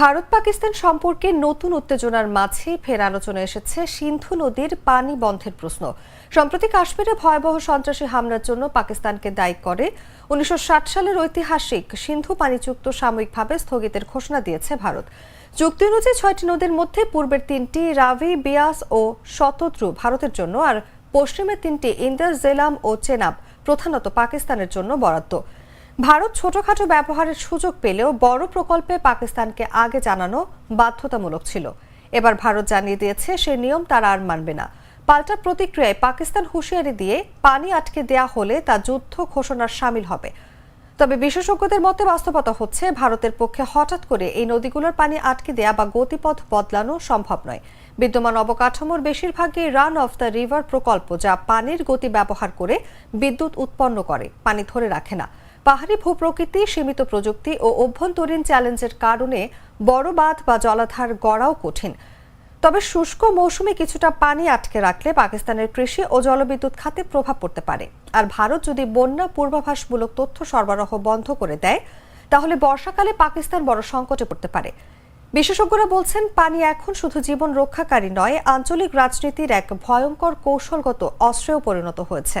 ভারত পাকিস্তান সম্পর্কে নতুন উত্তেজনার মাঝে ফের আলোচনা এসেছে সিন্ধু নদীর পানি বন্ধের প্রশ্ন। সম্প্রতি কাশ্মীরে ভয়াবহ সন্ত্রাসী হামলার জন্য পাকিস্তানকে দায়ী করে উনিশশো ষাট সালের ঐতিহাসিক সিন্ধু পানি চুক্ত সাময়িকভাবে স্থগিতের ঘোষণা দিয়েছে ভারত। চুক্তি অনুযায়ী ছয়টি নদীর মধ্যে পূর্বের তিনটি রাভি, বিয়াস ও শতদ্রু ভারতের জন্য, আর পশ্চিমের তিনটি ইন্দাস জেলাম ও চেনাব প্রধানত পাকিস্তানের জন্য বরাদ্দ। ভারত ছোটখাটো ব্যবহারের সুযোগ পেলেও বড় প্রকল্পে পাকিস্তানকে আগে জানানো বাধ্যতামূলক ছিল। এবার ভারত জানিয়ে দিয়েছে সে নিয়ম তারা আর মানবে না। পাল্টা প্রতিক্রিয়ায় পাকিস্তান হুঁশিয়ারি দিয়ে পানি আটকে দেয়া হলে তা যুদ্ধ ঘোষণার সামিল হবে। তবে বিশেষজ্ঞদের মতে বাস্তবতা হচ্ছে, ভারতের পক্ষে হঠাৎ করে এই নদীগুলোর পানি আটকে দেয়া বা গতিপথ বদলানো সম্ভব নয়। বিদ্যমান অবকাঠামোর বেশিরভাগই রান অফ দ্য রিভার প্রকল্প যা পানির গতি ব্যবহার করে বিদ্যুৎ উৎপন্ন করে, পানি ধরে রাখে না। পাহাড়ি ভূপ্রকৃতি, সীমিত প্রযুক্তি ও অভ্যন্তরীণ চ্যালেঞ্জের কারণে বড় বাঁধ বা জলাধার গড়াও কঠিন। তবে শুষ্ক মৌসুমে কিছুটা পানি আটকে রাখলে পাকিস্তানের কৃষি ও জলবিদ্যুৎ খাতে প্রভাব পড়তে পারে। আর ভারত যদি বন্যা পূর্বাভাসমূলক তথ্য সরবরাহ বন্ধ করে দেয়, তাহলে বর্ষাকালে পাকিস্তান বড় সংকটে পড়তে পারে। বিশেষজ্ঞরা বলছেন, পানি এখন শুধু জীবন রক্ষাকারী নয়, আঞ্চলিক রাজনীতির এক ভয়ঙ্কর কৌশলগত অস্ত্রেও পরিণত হয়েছে।